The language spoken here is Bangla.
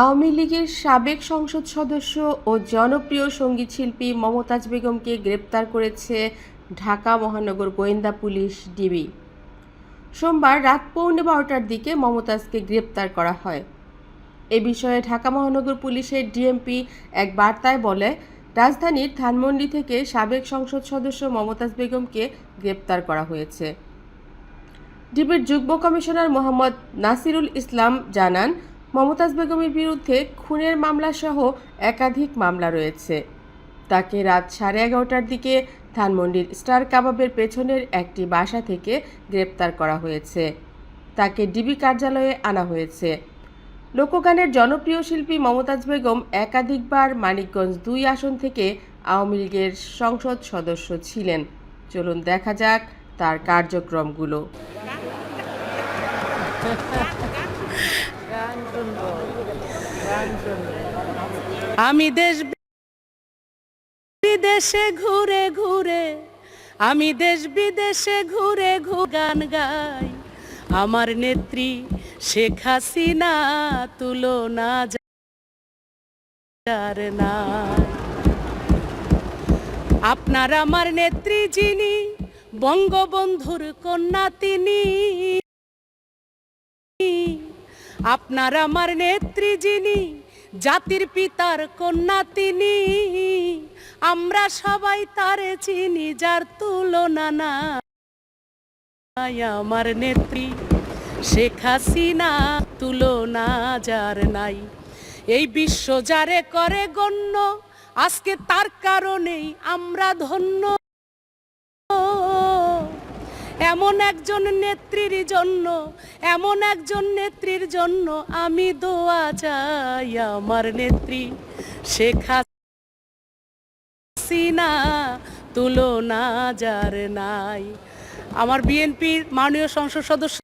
আওয়ামী লীগের সাবেক সংসদ সদস্য ও জনপ্রিয় সংগীত শিল্পী মমতাজ বেগমকে গ্রেপ্তার করেছে ঢাকা মহানগর গোয়েন্দা পুলিশ ডিবি। সোমবার রাত পৌনে বারোটার দিকে মমতাজকে গ্রেপ্তার করা হয়। এ বিষয়ে ঢাকা মহানগর পুলিশের ডিএমপি এক বার্তায় বলে, রাজধানীর ধানমন্ডি থেকে সাবেক সংসদ সদস্য মমতাজ বেগমকে গ্রেপ্তার করা হয়েছে। ডিবির যুগ্ম কমিশনার মোহাম্মদ নাসিরুল ইসলাম জানান মমতাজ বেগমের বিরুদ্ধে খুনের মামলাসহ একাধিক মামলা রয়েছে। তাকে রাত সাড়ে এগারোটার দিকে ধানমন্ডির স্টার কাবাবের পেছনের একটি বাসা থেকে গ্রেপ্তার করা হয়েছে। তাকে ডিবি কার্যালয়ে আনা হয়েছে। লোকগানের জনপ্রিয় শিল্পী মমতাজ বেগম একাধিকবার মানিকগঞ্জ দুই আসন থেকে আওয়ামী লীগের সংসদ সদস্য ছিলেন। চলুন দেখা যাক তার কার্যক্রমগুলো। আমি দেশ বিদেশে ঘুরে ঘুরে, আমি দেশ বিদেশে ঘুরে ঘুরে গান গাই। আমার নেত্রী শেখ হাসিনা তুলনা যার নাই। আপনার আমার নেত্রী যিনি, বঙ্গবন্ধুর কন্যা তিনি। আপনার আমার নেত্রী যিনি, জাতির পিতার কন্যা তিনি। আমরা সবাই তারে চিনি, যার তুলনা না আমার নেত্রী, শেখ হাসিনা তুলনা যার নাই। এই বিশ্ব যারে করে গণ্য, আজকে তার কারণেই আমরা ধন্য। এমন একজন নেত্রীর জন্য, এমন একজন নেত্রীর জন্য আমি দোয়া চাই আমার নেত্রী। শেখ হাসিনা তুলনা যার নাই। আমার বিএনপির মাননীয় সংসদ সদস্য